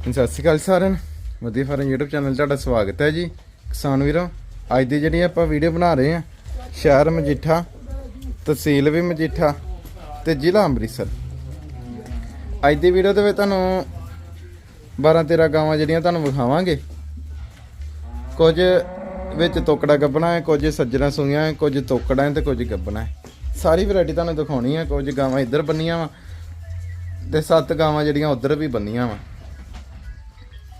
ਸਤਿ ਸ਼੍ਰੀ ਅਕਾਲ ਸਾਰਿਆਂ ਨੂੰ। ਵਧੀਆ ਫਾਰਮ YouTube ਚੈਨਲ 'ਤੇ ਤੁਹਾਡਾ ਸਵਾਗਤ ਹੈ ਜੀ। ਕਿਸਾਨ ਵੀਰੋ, ਅੱਜ ਦੀ ਜਿਹੜੀ ਆਪਾਂ ਵੀਡੀਓ ਬਣਾ ਰਹੇ ਹਾਂ, ਸ਼ਹਿਰ ਮਜੀਠਾ, ਤਹਿਸੀਲ ਵੀ ਮਜੀਠਾ ਤੇ ਜ਼ਿਲ੍ਹਾ ਅੰਮ੍ਰਿਤਸਰ। ਅੱਜ ਦੀ ਵੀਡੀਓ ਦੇ ਵਿੱਚ ਤੁਹਾਨੂੰ 12 13 ਗਾਵਾਂ ਜਿਹੜੀਆਂ ਤੁਹਾਨੂੰ ਵਿਖਾਵਾਂਗੇ। ਕੁਝ ਵਿੱਚ ਤੋਕੜਾ ਗੱਬਣਾ ਹੈ, ਕੁਝ ਸੱਜਣਾ ਸੂਈਆਂ ਹੈ, ਕੁਝ ਤੋਕੜਾ ਹੈ ਤੇ ਕੁਝ ਗੱਬਣਾ ਹੈ। ਸਾਰੀ ਵੈਰਾਈਟੀ ਤੁਹਾਨੂੰ ਦਿਖਾਉਣੀ ਹੈ ਕੁਝ ਗਾਵਾਂ ਇੱਧਰ ਬੰਨੀਆਂ ਵਾ ਤੇ ਸੱਤ ਗਾਵਾਂ ਜਿਹੜੀਆਂ ਉੱਧਰ ਵੀ ਬੰਨੀਆਂ ਵਾ।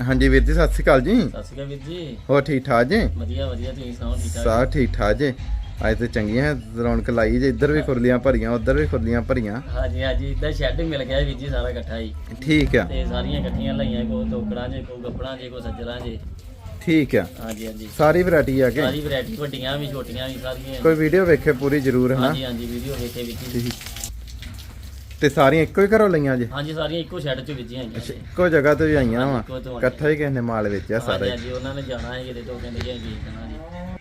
ਹਾਂਜੀ ਵੀਰ ਜੀ ਸਤਿ ਸ਼੍ਰੀ ਅਕਾਲ ਜੀ। ਸਤਿ ਸ਼੍ਰੀ ਅਕਾਲ ਵੀਰ ਜੀ। ਹੋਰ ਠੀਕ ਠਾਕ ਜੀ? ਵਧੀਆ ਵਧੀਆ ਤੁਸੀਂ ਸੁਣਾਓ ਠੀਕ ਠਾਕ ਸਾਰ ਠੀਕ ਠਾਕ ਜੀ। ਅੱਜ ਤੇ ਚੰਗੀਆਂ ਰੌਣਕ ਲਾਈ ਜੇ ਇੱਧਰ ਵੀ ਖੁਰਲੀਆਂ ਭਰੀਆਂ ਉੱਧਰ ਵੀ ਖੁਰਲੀਆਂ ਭਰੀਆਂ। ਹਾਂਜੀ ਹਾਂਜੀ ਇਦਾਂ ਸ਼ੈੱਡ ਮਿਲ ਗਿਆ ਵੀਰ ਜੀ ਸਾਰਾ ਇਕੱਠਾ ਹੀ। ਠੀਕ ਆ। ਤੇ ਸਾਰੀਆਂ ਇਕੱਠੀਆਂ ਲਈਆਂ ਕੋ ਟੋਕੜਾਂ ਜੇ ਕੋ ਗੱਪੜਾਂ ਜੇ ਕੋ ਸੱਜਰਾਂ ਜੇ। ਠੀਕ ਆ। ਹਾਂਜੀ ਹਾਂਜੀ। ਸਾਰੀ ਵੈਰਾਈਟੀ ਆ ਕੇ। ਸਾਰੀ ਵੈਰਾਈਟੀ ਵੱਡੀਆਂ ਵੀ ਛੋਟੀਆਂ ਵੀ ਸਾਰੀਆਂ। ਕੋਈ ਵੀਡੀਓ ਵੇਖੇ ਪੂਰੀ ਜ਼ਰੂਰ ਹਨਾ? ਹਾਂਜੀ ਹਾਂਜੀ ਵੀਡੀਓ ਵੇਖੇ ਜੀ। ਠੀਕ। ਤੇ ਸਾਰੀਆਂ ਇੱਕੋ ਹੀ ਘਰੋਂ ਲਈਆਂ ਜੇ? ਹਾਂਜੀ ਸਾਰੀਆਂ ਇੱਕੋ ਸ਼ੈੱਡ ਚ ਵਿੱਚ ਆਈਆਂ ਜੀ। ਇੱਕੋ ਜਗ੍ਹਾ ਤੋਂ ਹੀ ਆਈਆਂ ਵਾ? ਇੱਕੋ ਤੋਂ ਆਈਆਂ। ਇਕੱਠਾ ਹੀ ਕਿਸੇ ਨੇ ਮਾਲ ਵੇਚਿਆ ਹਾਂਜੀ ਸਾਰੇ ਹਾਂਜੀ ਉਹਨਾਂ ਨੇ ਜਾਣਾ ਹੈ ਕਿਤੇ ਤੋਂ ਕਹਿੰਦੇ ਜੀ ਵੇਚ ਦੇਣਾ ਜੀ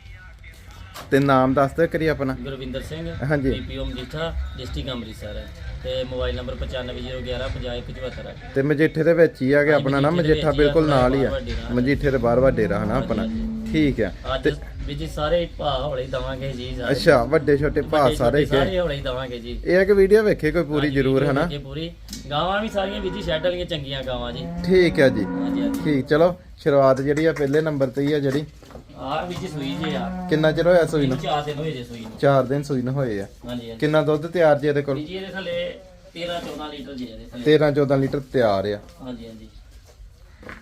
ਤੇ ਨਾਮ ਦੱਸ ਦਿਓ ਕਰੀ ਆਪਣਾ। ਗੁਰਵਿੰਦਰ ਸਿੰਘ ਹਾਂਜੀ। ਪੀਪੀਓ ਮਜੀਠਾ ਡਿਸਟ੍ਰਿਕਟ ਅੰਮ੍ਰਿਤਸਰ ਹੈ। ਤੇ ਮੋਬਾਈਲ ਨੰਬਰ 9501 5175 ਹੈ। ਤੇ ਮਜੀਠੇ ਦੇ ਵਿੱਚ ਹੀ ਆ ਹਾਂਜੀ, ਆਪਣਾ ਨਾ ਮਜੀਠੇ ਦੇ ਮਜੀਠਾ ਵਿੱਚ ਹੀ ਆ, ਬਿਲਕੁਲ ਨਾਲ ਹੀ ਆ। ਬਾਹਰ ਵੱਡੇ ਰਾਹ। ਮਜੀਠੇ ਦੇ ਬਾਹਰ ਵੱਡੇ ਰਾਹ ਨਾ ਆਪਣਾ। ਠੀਕ ਆ ਅੱਜ ਤੇ ਵੀ ਜੀ ਸਾਰੇ ਭਾ ਹੌਲੇ ਦਵਾਂਗੇ ਜੀ ਸਾਰੇ। ਅੱਛਾ ਵੱਡੇ ਛੋਟੇ ਭਾ ਵੱਡੇ ਸਾਰੇ ਛੋਟੇ ਕੇ। ਸਾਰੇ ਹੌਲੇ ਦਵਾਂਗੇ ਜੀ। ਇਹ ਕਿ ਵੀਡੀਓ ਵੇਖੇ ਕੋਈ ਪੂਰੀ ਹਾਂਜੀ, ਜ਼ਰੂਰ ਵੀਡੀਓ ਹਨਾ? ਵੇਖੇ ਪੂਰੀ। ਗਾਵਾਂ ਵੀ ਸਾਰੀਆਂ ਵੀ ਜੀ ਸ਼ੈੱਡ ਵਾਲੀਆਂ ਚੰਗੀਆਂ ਗਾਵਾਂ ਜੀ। ਠੀਕ ਹੈ ਜੀ। ਹਾਂਜੀ ਹਾਂਜੀ। ਠੀਕ ਚਲੋ ਸ਼ੁਰੂਆਤ ਜਿਹੜੀ ਆ ਪਹਿਲੇ ਨੰਬਰ ਤੇ ਹੀ ਆ ਜਿਹੜੀ। ਆਹ ਵੀ ਜੀ ਸੂਈ ਜੀ ਆ। ਕਿੰਨਾ ਚਿਰ ਹੋਇਆ ਸੂਈ ਨੂੰ? ਚਾਰ ਦਿਨ ਹੋਏ ਜੇ ਸੂਈ ਨੂੰ। 4 ਦਿਨ ਸੂਈ ਨੂੰ ਹੋਏ ਆ। ਹਾਂਜੀ ਹਾਂਜੀ। ਕਿੰਨਾ ਦੁੱਧ ਤਿਆਰ ਜੀ ਇਹਦੇ ਕੋਲ? ਜੀ ਇਹਦੇ ਥੱਲੇ 13 14 ਲੀਟਰ ਜੀ ਇਹਦੇ ਥੱਲੇ। 13 14 ਲੀਟਰ ਤਿਆਰ ਆ। ਹਾਂਜੀ ਹਾਂਜੀ।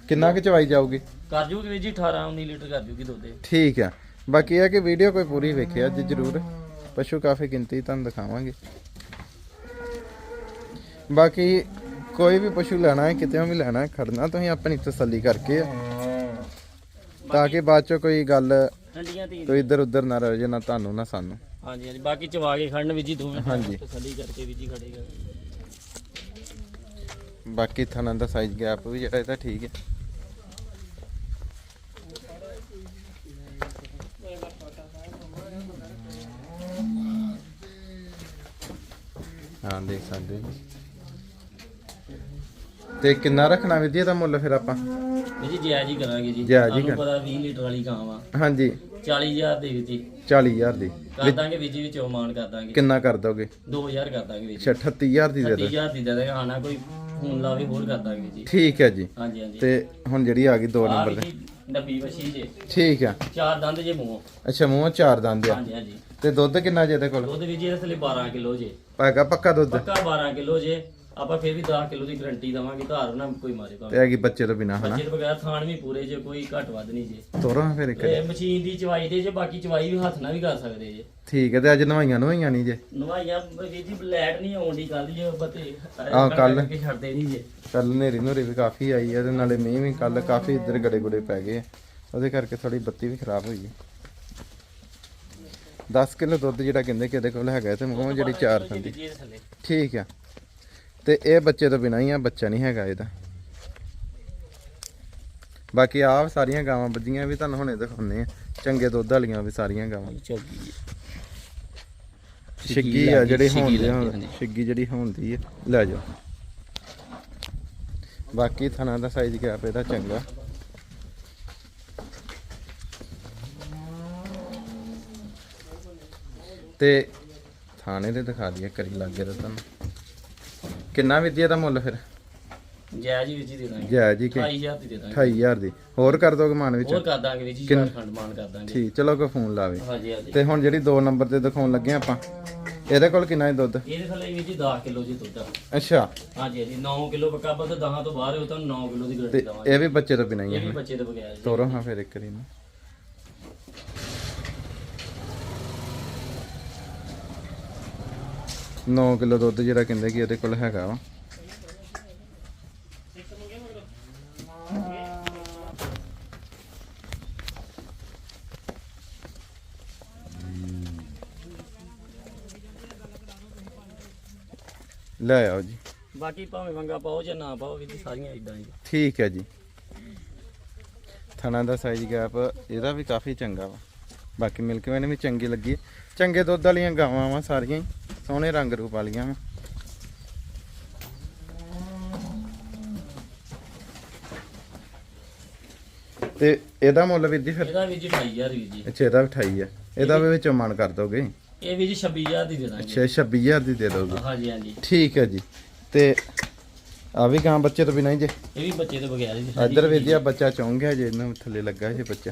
ਕਿੰਨਾ ਕੁ ਚਵਾਈ ਜਾਊਗੀ? ਕਰ ਜੂਗੀ ਵੀ ਜੀ 18 19 ਲੀਟਰ ਕਰ ਜੂਗੀ ਦੁੱਧ ਇਹ। ਠੀਕ ਆ। ਬਾਕੀ ਇਹ ਆ ਕਿ ਵੀਡੀਓ ਕੋਈ ਪੂਰੀ ਵੇਖਿਆ ਜੀ ਜ਼ਰੂਰ। ਪਸ਼ੂ ਕਾਫੀ ਗਿਣਤੀ ਤੁਹਾਨੂੰ ਦਿਖਾਵਾਂਗੇ। ਬਾਕੀ ਕੋਈ ਵੀ ਪਸ਼ੂ ਲੈਣਾ ਹੈ ਕਿਤੇ ਵੀ ਲੈਣਾ ਹੈ ਖੜਨਾ ਤੁਸੀਂ ਆਪਣੀ ਤਸੱਲੀ ਕਰਕੇ ਤਾਂ ਕਿ ਬਾਅਦ ਚ ਕੋਈ ਗੱਲ ਠੰਡੀਆਂ ਤੀ ਕੋਈ ਇੱਧਰ ਉੱਧਰ ਨਾ ਰਹੇ ਨਾ ਤੁਹਾਨੂੰ ਨਾ ਸਾਨੂੰ। ਹਾਂਜੀ ਹਾਂਜੀ। ਬਾਕੀ ਚਵਾ ਕੇ ਖੜਨ ਵੀ ਜੀ ਦੋਵੇਂ। ਹਾਂਜੀ। ਤਸੱਲੀ ਕਰਕੇ ਵੀ ਜੀ ਖੜੇਗਾ। ਬਾਕੀ ਥਣਾ ਦਾ ਸਾਈਜ਼ ਗੈਪ ਵੀ ਜਿਹੜਾ ਇਹਦਾ ਠੀਕ ਹੈ। ਹਾਂ ਦੇਖ ਸਕਦੇ ਜੀ। ਤੇ ਕਿੰਨਾ ਰੱਖਣਾ ਵੀ ਜੀ ਇਹਦਾ ਮੁੱਲ ਫਿਰ ਆਪਾਂ? ਵੀ ਜੀ ਜਾਇਜ਼ ਹੀ ਕਰਾਂਗੇ ਜੀ। ਜਾਇਜ਼ ਹੀ ਤੁਹਾਨੂੰ ਪਤਾ 20 ਲੀਟਰ ਵਾਲੀ ਗਾਂ ਵਾ। ਹਾਂਜੀ। 40000 ਦੇ ਵਿੱਚ ਜੀ। 40000 ਦੀ। ਕਰ ਦਾਂਗੇ ਵੀ ਜੀ ਵਿੱਚ ਮਾਨ ਕਰ ਦਾਂਗੇ। ਕਿੰਨਾ ਕਰ ਦੋਗੇ? 2000 ਕਰ ਦਾਂਗੇ ਵਿੱਚ ਅੱਛਾ 38000 ਦੀ ਦੇ ਦੋ 30000 ਦੀ ਦੇ ਦਾਂਗੇ। ਆਣਾ ਕੋਈ ਫੋਨ ਲਾਵੇ ਹੋਰ ਕਰ ਦਾਂਗੇ ਜੀ। ਠੀਕ ਹੈ ਜੀ। ਹਾਂਜੀ ਹਾਂਜੀ। ਤੇ ਹੁਣ ਜਿਹੜੀ ਆ ਗਈ 2 ਆਹ ਨੰਬਰ ਵੀ ਡੱਬੀ ਵਛੀ ਜੇ। ਠੀਕ ਆ। ਚਾਰ ਦੰਦ ਜੇ ਮੂੰਹ। ਅੱਛਾ ਮੂੰਹ ਚਾਰ ਦੰਦ ਆ। ਹਾਂਜੀ ਹਾਂਜੀ। ਤੇ ਦੁੱਧ ਕਿੰਨਾ ਜੇ ਇਹਦੇ ਕੋਲ? ਦੁੱਧ ਵੀ ਜੀ ਇਹਦੇ ਥੱਲੇ 12 ਕਿਲੋ ਜੇ। ਹੈਗਾ ਪੱਕਾ ਦੁੱਧ? ਪੱਕਾ 12 ਕਿਲੋ ਜੇ ਆਪਾਂ ਫਿਰ ਵੀ 10 ਕਿਲੋ ਦੀ ਗਰੰਟੀ ਦਵਾਂਗੇ ਧਾਰ ਨਾ ਕੋਈ ਮਾਰੇ ਤੇ ਭਾਵੇਂ ਹੈਗੀ ਬੱਚੇ ਤੋਂ ਬਿਨਾ ਹਨਾ? ਬੱਚੇ ਤੋਂ ਬਗੈਰ ਥਾਣ ਵੀ ਪੂਰੇ ਜੇ ਕੋਈ ਘੱਟ ਵੱਧ ਨਹੀਂ ਜੇ। ਤੋਰੋ ਫਿਰ ਇੱਕ ਇਹ ਮਸ਼ੀਨ ਦੀ ਚਵਾਈ ਦੇ ਜੇ ਬਾਕੀ ਚਵਾਈ ਵੀ ਹੱਥ ਨਾਲ ਵੀ ਕਰ ਸਕਦੇ ਜੇ। ਠੀਕ ਹੈ ਤੇ ਅੱਜ ਨਵਾਈਆਂ ਨਵਾਈਆਂ ਨਹੀਂ ਜੇ? ਨਵਾਈਆਂ ਵੀਰ ਜੀ ਲੈਟ ਨਹੀਂ ਆਉਂਦੀ ਕੱਲ ਜੇ ਬਤੇ ਆਹ, ਕੱਲ੍ਹ। ਕੇ ਛੱਡਦੇ ਨਹੀਂ ਜੇ। ਕੱਲ ਨੇਰੀ ਨੂਰੀ ਵੀ ਕਾਫੀ ਆਈ ਹੈ ਤੇ ਨਾਲੇ ਮੀਂਹ ਵੀ ਕੱਲ ਕਾਫੀ ਇੱਧਰ ਗੜੇ ਗੁੜੇ ਪੈ ਗਏ ਆ। ਉਹਦੇ ਕਰਕੇ ਥੋੜੀ ਬੱਤੀ ਵੀ ਖਰਾਬ ਹੋਈ ਹੈ। 10 ਕਿਲੋ ਦੁੱਧ ਜਿਹੜਾ ਕਹਿੰਦੇ ਕਿ ਇਹਦੇ ਕੋਲ ਹੈਗਾ ਤੇ ਮੂੰਹ ਜਿਹੜੀ ਚਾਰ ਦੰਦੀ ਠੀਕ ਆ। ਤੇ ਇਹ ਬੱਚੇ ਤੋਂ ਬਿਨਾ ਹੀ ਆ ਬੱਚਾ ਨਹੀਂ ਹੈਗਾ ਇਹਦਾ। ਬਾਕੀ ਆਹ ਸਾਰੀਆਂ ਗਾਵਾਂ ਬੱਜੀਆਂ ਵੀ ਤੁਹਾਨੂੰ ਹੁਣੇ ਦਿਖਾਉਣੇ ਆ। ਚੰਗੇ ਦੁੱਧ ਵਾਲੀਆਂ ਵੀ ਸਾਰੀਆਂ ਗਾਵਾਂ। ਛਿੱਗੀ ਆ। ਜਿਹੜੀ ਹਾਂਜੀ। ਛਿੱਗੀ ਜਿਹੜੀ ਹੋਣਦੀ ਹੈ ਲੈ ਜਾਓ। ਬਾਕੀ ਥਣਾ ਦਾ ਸਾਈਜ਼ ਗੈਪ ਇਹਦਾ? ਚੰਗਾ। ਤੇ ਥਾਣੇ ਦੇ ਦਿਖਾ ਦਈਏ ਕਰੀ ਲੱਗੇ ਤਾਂ ਤੁਹਾਨੂੰ। ਕਿੰਨਾ ਵਿਦਿਆ ਦਾ ਮੁੱਲ ਫਿਰ? ਜੀ ਦੇ ਦਾਂਗੇ। ਜੈ ਜੀ ਕਿ 28000 ਦੀ ਦੇ ਦਾਂਗੇ। 28000 ਦੀ। ਹੋਰ ਕਰ ਦੋਗੇ ਮਾਨ ਵਿੱਚ। ਹੋਰ ਕਰ ਦਾਂਗੇ ਵੀਰ ਜੀ ਕਿੰਨ- ਚਾਰ ਖੰਡ ਮਾਨ ਕਰ ਦਾਂਗੇ। ਠੀਕ ਚਲੋ ਕੋਈ ਫੋਨ ਲਾਵੇ। ਹਾਂਜੀ ਹਾਂਜੀ। ਤੇ ਹੁਣ ਜਿਹੜੀ 2 ਨੰਬਰ ਤੇ ਦਿਖਾਉਣ ਲੱਗੇ ਆਪਾਂ ਇਹਦੇ ਕੋਲ ਕਿੰਨਾ ਹੈ ਦੁੱਧ? ਇਹਦੇ ਥੱਲੇ ਵੀਰ ਜੀ 10 ਕਿਲੋ ਜੀ ਦੁੱਧ ਆ। ਅੱਛਾ। ਹਾਂਜੀ ਹਾਂਜੀ 9 ਕਿਲੋ ਪੱਕਾ ਬਸ 10 ਤੋਂ ਬਾਹਰ ਹੋ ਤਾਂ 9 ਕਿਲੋ ਦੀ ਗਰੰਟੀ ਦਵਾਂਗੇ। ਇਹ ਵੀ ਬੱਚੇ ਤੋਂ ਬਿਨਾਂ ਹੀ ਇਹ ਹੈ ਵੀ ਬੱਚੇ ਤੋਂ ਬਗੈਰ ਜੀ। ਤੋਰੋ ਹਾਂ ਫਿਰ ਇੱਕ ਵਾਰੀ ਨੂੰ ਨੌ ਕਿਲੋ ਦੁੱਧ ਜਿਹੜਾ ਕਹਿੰਦੇ ਕਿ ਇਹਦੇ ਕੋਲ ਹੈਗਾ ਵਾ। ਲੈ ਆਓ ਜੀ। ਬਾਕੀ ਭਾਵੇਂ ਵੰਗਾ ਪਾਓ ਜਾਂ ਨਾ ਪਾਓ ਜੀ ਸਾਰੀਆਂ ਇਦਾਂ ਹੀ ਠੀਕ ਹੈ ਜੀ। ਥਣਾ ਦਾ ਸਾਈਜ਼ ਗੈਪ ਇਹਦਾ ਵੀ ਕਾਫੀ ਚੰਗਾ ਵਾ। ਬਾਕੀ ਮਿਲਕ ਵੇ ਨੇ ਵੀ ਚੰਗੀ ਲੱਗੀ। ਚੰਗੇ ਦੁੱਧ ਵਾਲੀਆਂ ਗਾਵਾਂ ਵਾ ਸਾਰੀਆਂ ਹੀ। ਸੋਹਣੇ ਰੰਗ ਰੂਪ ਵਾਲੀਆਂ ਤੇ ਇਹਦਾ ਮੁੱਲ ਵੀਰ ਜੀ ਫਿਰ? ਇਹਦਾ ਵੀਰ ਜੀ 28000 ਵੀਰ ਜੀ। ਅੱਛਾ ਇਹਦਾ ਵੀ 28 ਹੈ ਇਹਦਾ ਵੀ ਵਿੱਚੋਂ ਮਨ ਕਰ ਦੋਗੇ? ਇਹ ਵੀਰ ਜੀ 26000 ਦੀ ਦੇ ਦਾਂਗੇ। ਅੱਛਾ 26000 ਦੀ ਦੇ ਦੋਗੇ। ਹਾਂਜੀ ਹਾਂਜੀ। ਠੀਕ ਹੈ ਜੀ। ਤੇ ਆ ਵੀ ਗਾਂ ਬੱਚੇ ਤੋਂ ਬਿਨਾਂ ਹੀ ਜੇ? ਇਹ ਵੀ ਬੱਚੇ ਤੋਂ ਬਗੈਰ ਜੀ। ਇੱਧਰ ਵੀਰ ਜੀ ਆ ਬੱਚਾ ਚੌਂਕ ਗਿਆ ਜੇ ਇਹਨਾਂ ਥੱਲੇ ਲੱਗਾ ਜੇ ਬੱਚਾ।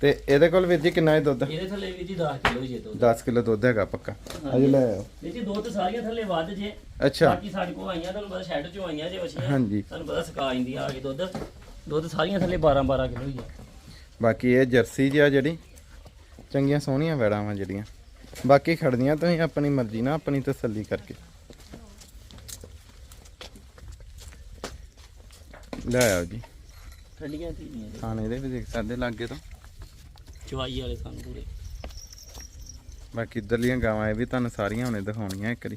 ਤੇ ਇਹਦੇ ਕੋਲ ਵੀਰ ਜੀ ਕਿੰਨਾ ਹੈ ਦੁੱਧ? ਇਹਦੇ ਥੱਲੇ ਵੀਰ ਜੀ 10 ਕਿਲੋ ਹੀ ਜੇ ਦੁੱਧ। 10 ਕਿਲੋ ਦੁੱਧ ਹੈਗਾ ਪੱਕਾ। ਅਜੇ ਲੈ ਆਓ। ਵੀਰ ਜੀ ਦੁੱਧ ਸਾਰੀਆਂ ਥੱਲੇ ਵੱਧ ਜੇ। ਅੱਛਾ। ਬਾਕੀ ਸਾਡੇ ਕੋਲ ਆਈਆਂ ਤੁਹਾਨੂੰ ਪਤਾ ਸ਼ੈੱਡ ਚੋਂ ਆਈਆਂ ਜੇ ਵਛੀਆਂ। ਹਾਂਜੀ। ਤੁਹਾਨੂੰ ਪਤਾ ਸਕਾ ਜਾਂਦੀ ਆ ਕੇ ਦੁੱਧ। ਦੁੱਧ ਸਾਰੀਆਂ ਥੱਲੇ 12 12 ਕਿਲੋ ਹੀ ਆ। ਬਾਕੀ ਇਹ ਜਰਸੀ ਜੀ ਆ ਜਿਹੜੀ। ਚੰਗੀਆਂ ਸੋਹਣੀਆਂ ਵੈੜਾਂ ਵਾਂ ਜਿਹੜੀਆਂ। ਬਾਕੀ ਖੜਦੀਆਂ ਤੁਸੀਂ ਆਪਣੀ ਮਰਜ਼ੀ ਨਾਲ ਆਪਣੀ ਤਸੱਲੀ ਕਰਕੇ। ਲੈ ਆਓ ਜੀ। ਠੰਡੀਆਂ ਧੀਆਂ ਜੀ ਥਾਣੇ ਦੇ ਵੀ ਦੇਖ ਸਕਦੇ ਲਾਗੇ ਤੋਂ। ਚਵਾਈ ਵਾਲੇ ਸਾਨੂੰ ਪੂਰੇ। ਬਾਕੀ ਇੱਧਰਲੀਆਂ ਗਾਵਾਂ ਇਹ ਵੀ ਤੁਹਾਨੂੰ ਸਾਰੀਆਂ ਹੁਣੇ ਦਿਖਾਉਣੀਆਂ ਇੱਕ ਵਾਰੀ।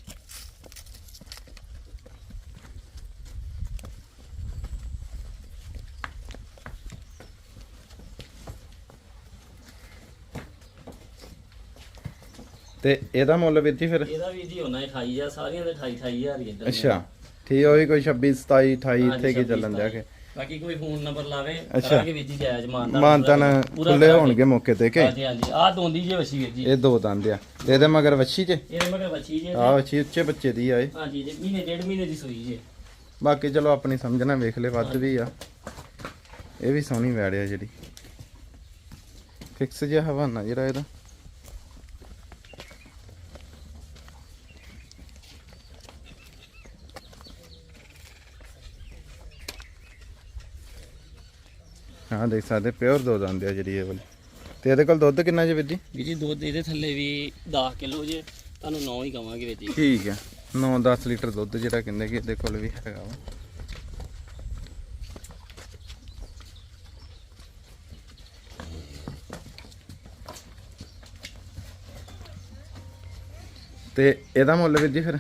ਤੇ ਇਹਦਾ ਮੁੱਲ ਵੀਰ ਜੀ ਫਿਰ? ਇਹਦਾ ਵੀ ਜੀ ਹੋਣਾ 28000 ਸਾਰੀਆਂ ਦੇ 28 28000 ਹੀ ਇੱਧਰ ਅੱਛਾ ਠੀਕ ਉਹੀ ਕੋਈ 26 27 28 ਹਾਂਜੀ, ਇੱਥੇ ਕੀ 26, ਚੱਲਣ ਦਿਆ ਕੇ? ਬਾਕੀ ਕੋਈ ਫੋਨ ਨੰਬਰ ਲਾਵੇ। ਕਰਾਂਗੇ ਵੀਰ ਜੀ ਜਾਇਜ਼ ਮਾਨਤਾ ਮਾਨਤਨ ਖੁੱਲੇ ਹੋਣਗੇ ਮੌਕੇ ਤੇ ਕਿ? ਹਾਂਜੀ ਹਾਂਜੀ। ਆਹ ਦੋਂਦੀ ਜੇ ਵਛੀ ਵੀਰ ਜੀ। ਇਹ ਦੋ ਦੰਦ ਆ। ਤੇ ਇਹਦੇ ਮਗਰ ਵੱਛੀ ਜੇ? ਇਹਦੇ ਮਗਰ ਵਛੀ ਜੇ। ਆ ਵੱਛੀ ਉੱਚੇ ਬੱਚੇ ਦੀ ਆ ਇਹ। ਹਾਂਜੀ ਜੀ ਮਹੀਨੇ ਡੇਢ ਮਹੀਨੇ ਦੀ ਸੂਈ ਜੇ। ਬਾਕੀ ਚਲੋ ਆਪਣੀ ਸਮਝਣਾ ਵੇਖ ਲੈ ਵੱਧ ਵੀ ਆ। ਇਹ ਵੀ ਸੋਹਣੀ ਵੈੜ ਆ ਜਿਹੜੀ। ਫਿਕਸ ਜਿਹਾ ਹਵਾਨਾ ਜਿਹੜਾ ਇਹਦਾ। ਹਾਂ ਦੇਖ ਸਕਦੇ ਪਿਓਰ ਦੋ ਦੰਦ ਆ ਜਿਹੜੀ ਇਹ ਵਾਲੀ। ਤੇ ਇਹਦੇ ਕੋਲ ਦੁੱਧ ਕਿੰਨਾ ਜੀ ਵੀਰ ਜੀ? ਵੀਰ ਜੀ ਦੁੱਧ ਇਹਦੇ ਥੱਲੇ ਵੀ 10 ਕਿਲੋ ਜੇ ਤੁਹਾਨੂੰ 9 ਹੀ ਕਵਾਂਗੇ ਵੀਰ ਜੀ। ਠੀਕ ਹੈ 9-10 ਲੀਟਰ ਦੁੱਧ ਜਿਹੜਾ ਕਹਿੰਦੇ ਕਿ ਇਹਦੇ ਕੋਲ ਵੀ ਹੈਗਾ ਵਾ। ਤੇ ਇਹਦਾ ਮੁੱਲ ਵੀਰ ਜੀ ਫਿਰ?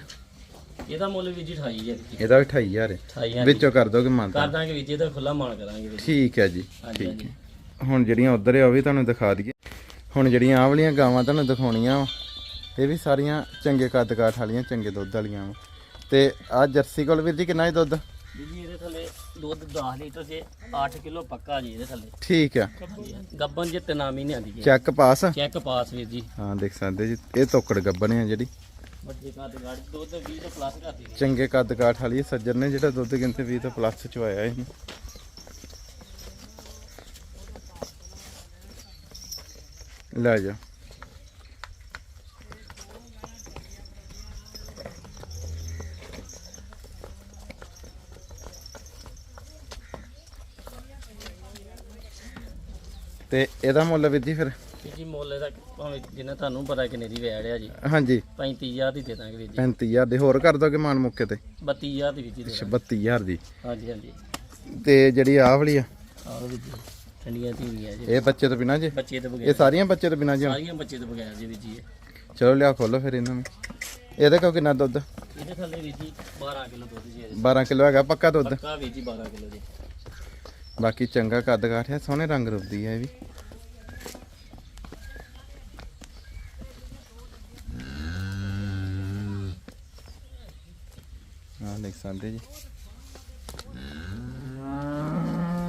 ਇਹਦਾ ਮੁੱਲ ਵੀਰ ਜੀ 28000 ਜੀ ਇਹਦਾ ਵੀ 28000 ਹੈ। 28000 ਵਿੱਚੋਂ ਕਰ ਦੋਗੇ ਕਰ ਮੰਨਤਾ ਦਾਂਗੇ ਜੀ ਇਹਦਾ ਖੁੱਲਾ ਮਾਲ ਕਰਾਂਗੇ ਠੀਕ ਹੈ ਜੀ ਠੀਕ ਹੈ। ਹੁਣ ਜਿਹੜੀਆਂ ਉਧਰ ਆ ਉਹ ਵੀ ਤੁਹਾਨੂੰ ਦਿਖਾ ਦਈਏ। ਹੁਣ ਜਿਹੜੀਆਂ ਆਹ ਵਾਲੀਆਂ ਗਾਵਾਂ ਤੁਹਾਨੂੰ ਦਿਖਾਉਣੀਆਂ ਵਾ ਇਹ ਵੀ ਸਾਰੀਆਂ ਚੰਗੇ ਕੱਦ ਕਾਠ ਵਾਲੀਆਂ ਚੰਗੇ ਦੁੱਧ ਵਾਲੀਆਂ ਵਾ। ਤੇ ਆ ਜਰਸੀ ਕੋਲ ਵੀਰ ਜੀ ਕਿੰਨਾ ਹੈ ਦੁੱਧ? ਜੀ ਇਹਦੇ ਥੱਲੇ ਦੁੱਧ 10 ਲੀਟਰ ਜੇ 8 ਕਿਲੋ ਪੱਕਾ ਜੀ ਇਹਦੇ ਥੱਲੇ। ਠੀਕ ਆ ਗੱਬਨ ਜੇ ਤਿੰਨ ਮਹੀਨੇ ਆਂਦੀ ਚੈੱਕ ਪਾਸ? ਚੈੱਕ ਪਾਸ ਵੀਰ ਜੀ। ਹਾਂ ਦੇਖ ਸਕਦੇ ਜੀ ਇਹ ਤੋਕੜ ਜਿਹੜੀ। ਵੱਡੇ ਕੱਦ ਗਾੜੀ ਦੁੱਧ 20 ਤੋਂ ਪਲੱਸ ਕਰਦੀ ਚੰਗੇ ਕੱਦ ਕਾਠ ਵਾਲੀ ਸੱਜਣ ਨੇ ਜਿਹੜਾ ਦੁੱਧ ਕਹਿੰਦੇ 20 ਤੋਂ ਪਲੱਸ ਚਵਾਇਆ ਇਹਨੂੰ। ਲੈ ਜਾ। ਤੇ ਇਹਦਾ ਮੁੱਲ ਵਿੱਧੀ ਫਿਰ? ਜੀ ਮੁੱਲ ਇਹਦਾ ਭਾਵੇਂ ਜਿੰਨਾ ਤੁਹਾਨੂੰ ਪਤਾ ਕਿੰਨੇ ਦੀ ਵੈੜ ਆ ਜੀ। ਹਾਂਜੀ। 35000 ਦੀ ਦੇ ਦਾਂਗੇ ਵੀਰ ਜੀ। 35000 ਦੇ ਹੋਰ ਕਰ ਦੋਗੇ ਮਾਨ ਮੁੱਕੇ ਤੇ? 32000 ਦੀ ਵੀਰ ਜੀ ਦੇ ਦਾਂਗੇ। 32000 ਦੀ। ਹਾਂਜੀ ਹਾਂਜੀ। ਤੇ ਜਿਹੜੀ ਆਹ ਵਾਲੀ ਆ? ਆਹ ਵੀਰ ਜੀ ਠੰਡੀਆਂ ਧੀਆਂ ਜੀ। ਇਹ ਬੱਚੇ ਤੋਂ ਬਿਨਾ ਜੇ? ਬੱਚੇ ਤੋਂ ਇਹ ਬਗੈਰ ਸਾਰੀਆਂ ਬੱਚੇ ਤੋਂ ਬਿਨਾ ਜੀ ਸਾਰੀਆਂ ਬੱਚੇ ਤੋਂ ਬਗੈਰ ਜੀ ਵੀਰ ਜੀ ਇਹ। ਚਲੋ ਲਿਆ ਖੋਲੋ ਫਿਰ ਇਹਨਾਂ ਨੂੰ। ਇਹਦੇ ਕੋਲ ਕਿੰਨਾ ਦੁੱਧ? ਇਹਦੇ ਥੱਲੇ ਵੀਰ ਜੀ 12 ਕਿਲੋ ਦੁੱਧ ਜੀ ਇਹਦੇ। 12 ਕਿਲੋ ਹੈਗਾ ਪੱਕਾ ਦੁੱਧ? ਪੱਕਾ ਵੀਰ ਜੀ 12 ਕਿਲੋ ਜੀ। ਬਾਕੀ ਚੰਗਾ ਕੱਦ ਕਾਠ ਹੈ ਸੋਹਣੇ ਰੰਗ ਹੈ ਇਹ ਵੀ। ਸਕਦੇ ਜੀ।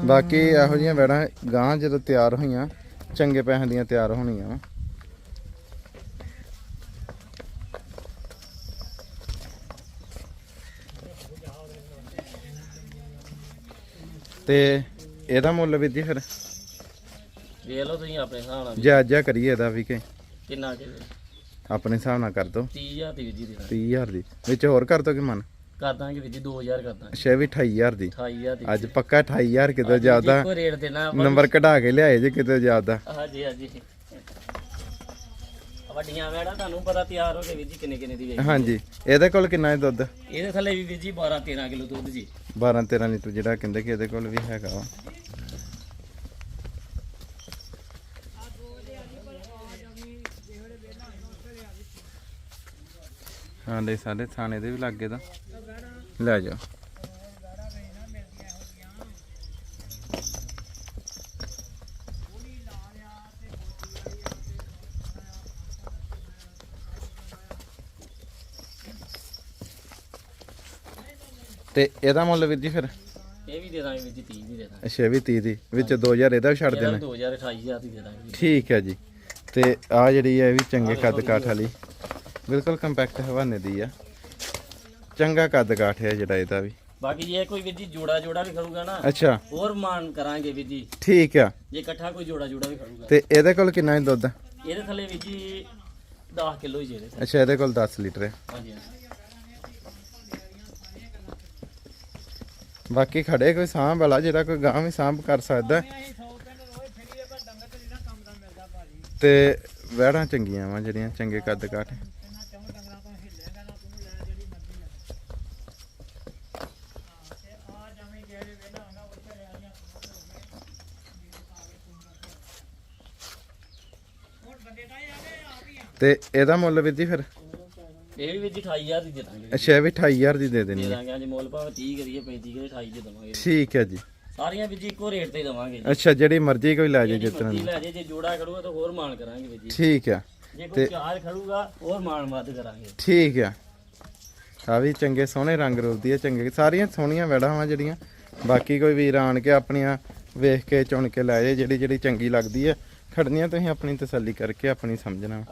ਬਾਕੀ ਇਹੋ ਜਿਹੀਆਂ ਵੈੜਾਂ ਗਾਂ ਜਦੋਂ ਤਿਆਰ ਹੋਈਆਂ ਚੰਗੇ ਪੈਸਿਆਂ ਦੀਆਂ ਤਿਆਰ ਹੋਣੀਆਂ ਤੇ ਇਹਦਾ ਮੁੱਲ ਵੀ ਜੀ ਫਿਰ? ਵੇਖ ਲਓ ਤੁਸੀਂ ਆਪਣੇ ਹਿਸਾਬ ਨਾਲ। ਜਾਇਜ਼ਾ ਕਰੀਏ ਇਹਦਾ ਵੀ ਕਿ। ਕਿੰਨਾ ਕਿ? ਆਪਣੇ ਹਿਸਾਬ ਨਾਲ ਕਰ ਦੋ। 30000 ਦੀ ਵੀਰ ਜੀ ਦੇ। ਦਾਂਗੇ 30000 ਦੀ। ਵਿੱਚ ਹੋਰ ਕਰ ਦੋ ਕਿ ਮਨ? ਕਰ ਦਾਂਗੇ ਵੀਰ ਜੀ 2000 ਕਰ ਦਾਂਗੇ। ਵੀ 28000 ਦੀ। 28000 ਦੀ। ਅੱਜ ਪੱਕਾ 28000 ਕਿਤੇ ਜ਼ਿਆਦਾ। ਕੋਈ ਰੇਟ ਦੇਣਾ ਆਪਾਂ ਨੰਬਰ ਕਢਾ ਕੇ ਲਿਆਏ ਜੇ ਕਿਤੇ ਜ਼ਿਆਦਾ। ਹਾਂਜੀ ਹਾਂਜੀ। ਵੱਡੀਆਂ ਵੇੜਾ ਤੁਹਾਨੂੰ ਪਤਾ ਤਿਆਰ ਹੋ ਕੇ ਵੀਰ ਜੀ ਕਿੰਨੇ ਕਿੰਨੇ ਦੀ ਵੇਚੀ। ਹਾਂਜੀ ਇਹਦੇ ਕੋਲ ਕਿੰਨਾ ਹੈ ਦੁੱਧ? ਇਹਦੇ ਥੱਲੇ ਵੀ ਵੀਰ ਜੀ 12 13 ਕਿਲੋ ਦੁੱਧ ਜੀ। 12 13 ਲੀਟਰ ਜਿਹੜਾ ਕਹਿੰਦੇ ਕਿ ਇਹਦੇ ਕੋਲ ਵੀ ਹੈਗਾ ਵਾ। ਹਾਂ ਦੇ ਸਾਡੇ ਥਾਣੇ ਦੇ ਵੀ ਲੱਗੇ ਤਾਂ। ਲੈ ਜਾ। ਤੇ ਇਹਦਾ ਮੁੱਲ ਵੀਰ ਜੀ ਫਿਰ? ਇਹ ਵੀ ਦੇ ਦਾਂਗੇ ਵੀਰ ਜੀ 30 ਦੀ ਦੇ ਦਾਂਗੇ। ਅੱਛਾ ਇਹ ਵੀ 30 ਦੀ। ਵਿੱਚ 2000 ਇਹਦਾ ਵੀ ਛੱਡ ਇਹਦਾ ਦੇਣਾ। 2028 ਦੀ ਦੇ ਦਾਂਗੇ। ਠੀਕ ਹੈ ਜੀ। ਤੇ ਆ ਜਿਹੜੀ ਹੈ ਇਹ ਵੀ ਚੰਗੇ ਕੱਦ ਕਾਠ ਵਾਲੀ। ਬਿਲਕੁਲ ਕੰਪੈਕਟ ਹਵਾਨੇ ਦੀ ਆ। ਚੰਗਾ ਕੱਦ ਕਾਠ ਹੈ ਜਿਹੜਾ ਇਹਦਾ ਵੀ। ਬਾਕੀ ਜੇ ਕੋਈ ਵੀਰ ਜੀ ਜੋੜਾ ਜੋੜਾ ਵੀ ਖੜੂਗਾ ਨਾ ਅੱਛਾ। ਹੋਰ ਮਾਨ ਕਰਾਂਗੇ ਵੀਰ ਜੀ। ਠੀਕ ਆ। ਜੇ ਇਕੱਠਾ ਕੋਈ ਜੋੜਾ ਜੋੜਾ ਵੀ ਖੜੂਗਾ। ਤੇ ਇਹਦੇ ਕੋਲ ਕਿੰਨਾ ਹੈ ਦੁੱਧ? ਇਹਦੇ ਥੱਲੇ ਵੀਰ ਜੀ 10 ਕਿਲੋ ਹੀ ਜੇ ਇਹਦੇ ਥੱਲੇ। ਅੱਛਾ ਇਹਦੇ ਕੋਲ 10 ਲੀਟਰ ਹੈ ਹਾਂਜੀ ਹਾਂਜੀ। ਬਾਕੀ ਖੜੇ ਕੋਈ ਸਾਂਭ ਵਾਲਾ ਜਿਹੜਾ ਕੋਈ ਗਾਂ ਵੀ ਸਾਂਭ ਕਰ ਸਕਦਾ। ਹੈ। ਤੇ ਵਹਿੜਾਂ ਚੰਗੀਆਂ ਵਾ ਜਿਹੜੀਆਂ ਚੰਗੇ ਕੱਦ ਕਾਠ। ਤੇ ਇਹਦਾ ਮੁੱਲ ਵੀਰ ਜੀ ਫਿਰ? ਇਹ ਵੀ ਵੀਰ ਜੀ 28000 ਦੀ ਦੇ ਦਾਂਗੇ ਅੱਛਾ ਇਹ ਵੀ 28000 ਦੀ ਦੇ ਦੇਣੀ ਦੇ ਹੈ। ਦਾਂਗੇ ਹਾਂਜੀ ਮੁੱਲ ਭਾਵੇਂ 30 ਕਰੀਏ 35 ਕਰੀਏ 28 ਦੇ ਦਵਾਂਗੇ। ਠੀਕ ਹੈ ਜੀ। ਸਾਰੀਆਂ ਵੀਰ ਜੀ ਇੱਕੋ ਰੇਟ ਤੇ ਹੀ ਦਵਾਂਗੇ ਅੱਛਾ ਜਿਹੜੀ ਮਰਜ਼ੀ ਕੋਈ ਲੈ ਜਾਏ ਮਰਜ਼ੀ ਦੀ। ਲੈ ਜੇ ਜੇ ਜੋੜਾ ਖੜੂਗਾ ਤਾਂ ਹੋਰ ਮਾਨ ਕਰਾਂਗੇ ਵੀਰ ਜੀ। ਠੀਕ ਆ ਜੇ ਕੋਈ ਚਾਰ ਖੜੂਗਾ ਹੋਰ ਮਾਨ ਵੱਧ ਕਰਾਂਗੇ। ਠੀਕ ਆ ਆ ਵੀ ਚੰਗੇ ਸੋਹਣੇ ਰੰਗ ਰੂਪ ਦੀ ਆ ਚੰਗੇ ਸਾਰੀਆਂ ਸੋਹਣੀਆਂ ਵੈੜਾਂ ਵਾਂ ਜਿਹੜੀਆਂ। ਬਾਕੀ ਕੋਈ ਵੀਰ ਆਣ ਕੇ ਆਪਣੀਆਂ ਵੇਖ ਕੇ ਚੁਣ ਕੇ ਲੈ ਜਾਏ ਜਿਹੜੀ ਜਿਹੜੀ ਚੰਗੀ ਲੱਗਦੀ ਆ ਖੜਨੀਆਂ ਤੁਸੀਂ ਆਪਣੀ ਤਸੱਲੀ ਕਰਕੇ ਆਪਣੀ ਸਮਝਣਾ।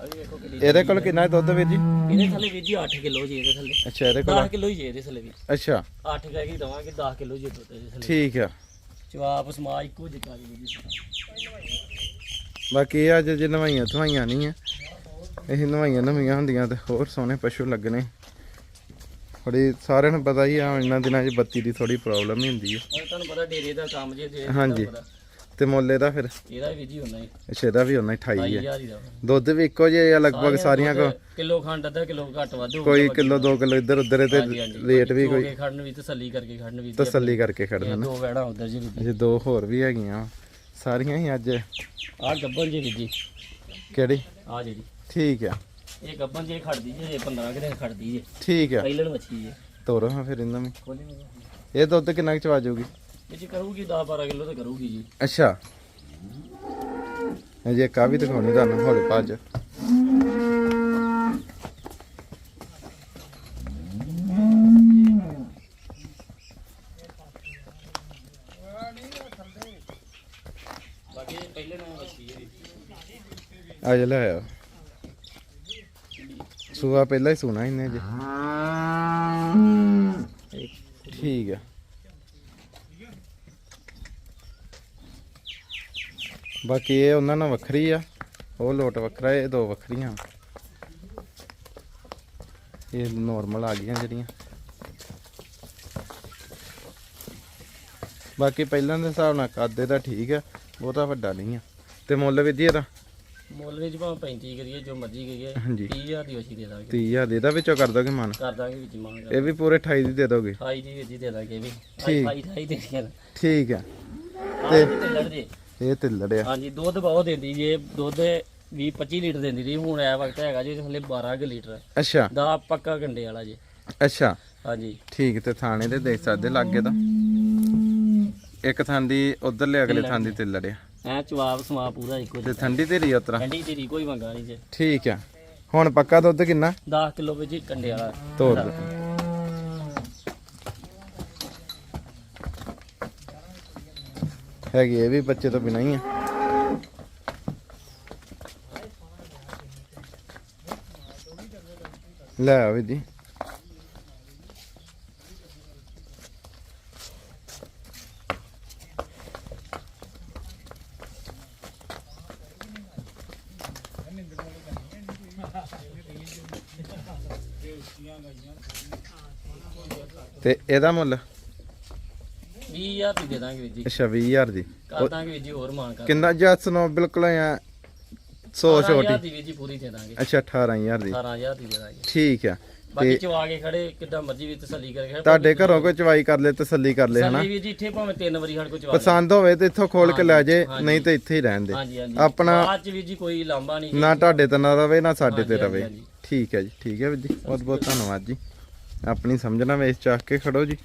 ਇਹਦੇ ਕੋਲ ਕਿੰਨਾ ਦੁੱਧ ਵੀਰ ਜੀ? ਇਹਦੇ ਥੱਲੇ ਵੀਰ ਜੀ 8 ਕਿਲੋ ਜੀ ਇਹਦੇ ਥੱਲੇ। ਅੱਛਾ ਇਹਦੇ ਕੋਲ? 10 ਕਿਲੋ ਹੀ ਜੀ ਇਹਦੇ ਥੱਲੇ ਵੀ ਅੱਛਾ। 8 ਕਹਿ ਕੇ ਦਵਾਂਗੇ 10 ਕਿਲੋ ਜੀ ਦੁੱਧ ਇਹਦੇ ਥੱਲੇ। ਠੀਕ ਆ। ਜਵਾਬ ਸਮਾਜ ਇੱਕੋ ਜਿਹਾ ਜੀ ਵੀਰ ਜੀ। ਬਾਕੀ ਇਹ ਅੱਜ ਜੇ ਨਵਾਈਆਂ ਧਵਾਈਆਂ ਨਹੀਂ ਆ। ਇਹ ਨਵਾਈਆਂ ਨਵੀਆਂ ਹੁੰਦੀਆਂ ਤੇ ਹੋਰ ਸੋਹਣੇ ਪਸ਼ੂ ਲੱਗਣੇ। ਥੋੜੀ ਸਾਰਿਆਂ ਨੂੰ ਪਤਾ ਹੀ ਆ ਇਹਨਾਂ ਦਿਨਾਂ 'ਚ ਬੱਤੀ ਦੀ ਥੋੜੀ ਪ੍ਰੋਬਲਮ ਹੀ ਹੁੰਦੀ ਹੈ ਤੁਹਾਨੂੰ ਪਤਾ ਡੇਰੇ ਦਾ ਕੰਮ ਜੇ ਜੇ ਹਾਂਜੀ। ਤੇ ਮੁੱਲ ਇਹਦਾ ਫਿਰ? ਇਹਦਾ ਵੀ ਜੀ ਹੁੰਦਾ ਹੀ। ਅੱਛਾ ਇਹਦਾ ਵੀ 28 ਹੈ 28000 ਹੀ। ਦਾ। ਦੁੱਧ ਵੀ ਇੱਕੋ ਜਿਹਾ ਆ ਲਗਭਗ ਸਾਰੀਆਂ ਕੋ ਕਿਲੋ ਖੰਡ ਅੱਧਾ ਕਿਲੋ ਘੱਟ ਵੱਧ ਹੋਊਗਾ ਕੋਈ ਕਿਲੋ 2 ਕਿਲੋ ਇੱਧਰ ਉੱਧਰ ਤੇ। ਰੇਟ ਵੀ ਕੋਈ ਖੜਨ ਵੀ ਤਸੱਲੀ ਕਰਕੇ ਖੜਨ ਵੀ ਤਸੱਲੀ ਕਰਕੇ ਖੜਨਾ ਨਾ ਦੋ ਵੈੜਾ ਉਧਰ ਜੀ ਅਜੇ ਦੋ ਹੋਰ ਵੀ ਹੈਗੀਆਂ। ਸਾਰੀਆਂ ਹੀ ਅੱਜ। ਆ ਗੱਬਨ ਜੀ ਜੀ ਕਿਹੜੀ? ਆ ਜਿਹੜੀ। ਠੀਕ ਆ। ਇਹ ਗੱਬਨ ਜੀ ਖੜਦੀ ਜੇ 15 ਕਿ ਦਿਨ ਖੜਦੀ ਜੇ ਠੀਕ ਆ। ਪਹਿਲਣ ਮੱਛੀ ਜੇ ਤੋਰੋ ਹਾਂ ਫਿਰ ਇਹਨਾਂ ਵੀ ਖੋਲੀ ਇਹ ਦੁੱਧ ਕਿੰਨਾ ਚਵਾ ਜਾਊਗੀ? ਇਹ ਜੀ ਕਰੂਗੀ 10 12 ਕਿਲੋ ਤੇ ਕਰੂਗੀ ਜੀ। ਅੱਛਾ। ਅਜੇ ਕਾ ਵੀ ਦਿਖਾਉਣੀ ਤੁਹਾਨੂੰ ਹੌਲੇ ਭੱਜ ਬਾਕੀ ਹੈ ਆ ਜਾ ਲੈ ਆਓ ਸੂਆ ਪਹਿਲਾਂ ਹੀ ਸੁਣਾ ਇਹਨੇ ਜੇ ਠੀਕ ਆ ਬਾਕੀ ਇਹ ਉਹਨਾਂ ਨਾਲ ਵੱਖਰੀ ਆ ਉਹ ਲੋਟ ਵੱਖਰਾ ਇਹ ਦੋ ਵੱਖਰੀਆਂ। ਇਹ ਨਾਰਮਲ ਆ ਗਈਆਂ ਜਿਹੜੀਆਂ। ਬਾਕੀ ਪਹਿਲਾਂ ਦੇ ਹਿਸਾਬ ਨਾਲ ਕੱਦ ਇਹਦਾ ਠੀਕ ਆ ਬਹੁਤਾ ਵੱਡਾ ਨਹੀਂ ਆ। ਤੇ ਮੁੱਲ ਵੀ ਜੀ ਇਹਦਾ? ਮੁੱਲ ਵਿੱਚ ਭਾਵੇਂ 35 ਕਰੀਏ ਜੋ ਮਰਜ਼ੀ ਕਰੀਏ ਹਾਂਜੀ। 30000 ਦੀ ਵਸੀ ਦੇ ਦਾਂਗੇ। 30000 ਦੇ ਇਹਦਾ ਵਿੱਚੋਂ ਕਰ ਦੋਗੇ ਮਨ? ਕਰ ਦਾਂਗੇ ਵਿੱਚ ਮੰਗ ਇਹ ਵੀ ਪੂਰੇ 28 ਦੀ ਦੇ ਦੋਗੇ? 28 ਦੀ ਵਿੱਚ ਦੇ ਦਾਂਗੇ ਇਹ ਵੀ। ਠੀਕ। 28 28 ਦੇ ਠੀਕ ਆ। ਤੇ ਇਹ ਤੇ ਲੜਿਆ। ਹਾਂਜੀ ਦੁੱਧ ਬਹੁਤ ਦਿੰਦੀ ਜੇ ਦੁੱਧ 20 25 ਲੀਟਰ ਦਿੰਦੀ ਰਹੀ ਹੁਣ ਇਹ ਵਕਤ ਹੈਗਾ ਜੀ ਥੱਲੇ 12 ਕੁ ਲੀਟਰ। ਅੱਛਾ। ਦਾ ਪੱਕਾ ਕੰਡੇ ਵਾਲਾ ਜੀ। ਅੱਛਾ। ਹਾਂਜੀ। ਠੀਕ ਤੇ ਥਾਣੇ ਦੇ ਦੇਖ ਸਕਦੇ ਲੱਗੇ ਤਾਂ। ਇੱਕ ਥਾਂ ਦੀ ਉਧਰਲੇ ਅਗਲੇ ਥਾਂ ਦੀ ਤੇ ਲੜਿਆ। ਐ ਜਵਾਬ ਸਮਾ ਪੂਰਾ ਇੱਕੋ ਤੇ ਠੰਡੀ ਤੇ ਰਹੀ ਉਤਰਾ ਠੰਡੀ ਤੇਰੀ ਕੋਈ ਮੰਗਾ ਨਹੀਂ ਜੇ। ਠੀਕ ਆ। ਹੁਣ ਪੱਕਾ ਦੁੱਧ ਕਿੰਨਾ? 10 ਕਿਲੋ ਵਿੱਚ ਕੰਡੇ ਵਾਲਾ। ਤੋਰ ਦੋ। ਹੈਗੀ ਇਹ ਵੀ ਬੱਚੇ ਤੋਂ ਬਿਨਾਂ ਹੀ ਆ। ਲੈ ਆ ਵੀ ਜੀ। ਤੇ ਇਹਦਾ ਮੁੱਲ? 20000 ਦੀ ਦੇ ਦਾਂਗੇ ਵੀਰ ਜੀ। ਅੱਛਾ 20000 ਦੀ। ਕਰ ਦਾਂਗੇ ਵੀਰ ਜੀ ਹੋਰ ਮਾਨ ਕਰ ਕਿੰਨਾ ਜੱਸ ਨੋ ਬਿਲਕੁਲ ਆ। 100 18000 ਛੋਟੀ। ਦੀ ਵੀਰ ਜੀ ਪੂਰੀ ਦੇ ਦਾਂਗੇ। ਅੱਛਾ 18000 ਦੀ। 18000 ਦੀ ਦੇ ਦਾਂਗੇ। ਠੀਕ ਆ। ਬਾਕੀ ਚਵਾ ਕੇ ਖੜੇ ਕਿੱਦਾਂ ਮਰਜ਼ੀ ਵੀ ਤਸੱਲੀ ਕਰਕੇ ਖੜੇ। ਤੁਹਾਡੇ ਘਰੋਂ ਕੋਈ ਚਵਾਈ ਕਰ ਲੈ ਤਸੱਲੀ ਕਰ ਲੈ ਹਨਾ? ਵੀਰ ਜੀ ਇੱਥੇ ਭਾਵੇਂ ਤਿੰਨ ਵਾਰੀ ਸਾਡੇ ਕੋਲ ਚਵਾ ਪਸੰਦ ਹੋਵੇ ਤੇ ਇੱਥੋਂ ਖੋਲ ਕੇ ਲੈ ਜੇ। ਨਹੀਂ ਤੇ ਇੱਥੇ ਹੀ ਰਹਿਣ ਦੇ। ਆਪਣਾ- ਬਾਅਦ ਚ ਵੀਰ ਜੀ ਕੋਈ ਲਾਂਬਾ ਨਹੀਂ ਨਾ ਤੁਹਾਡੇ ਤੇ ਨਾ ਰਵੇ ਨਾ ਸਾਡੇ ਤੇ ਰਵੇ। ਠੀਕ ਹੈ ਜੀ ਠੀਕ ਹੈ ਵੀਰ ਜੀ। ਬਹੁਤ ਬਹੁਤ ਧੰਨਵਾਦ ਜੀ। ਆਪਣੀ ਸਮਝਣਾ ਵੇਚ ਚਾਹ ਕੇ ਖੜੋ ਜੀ।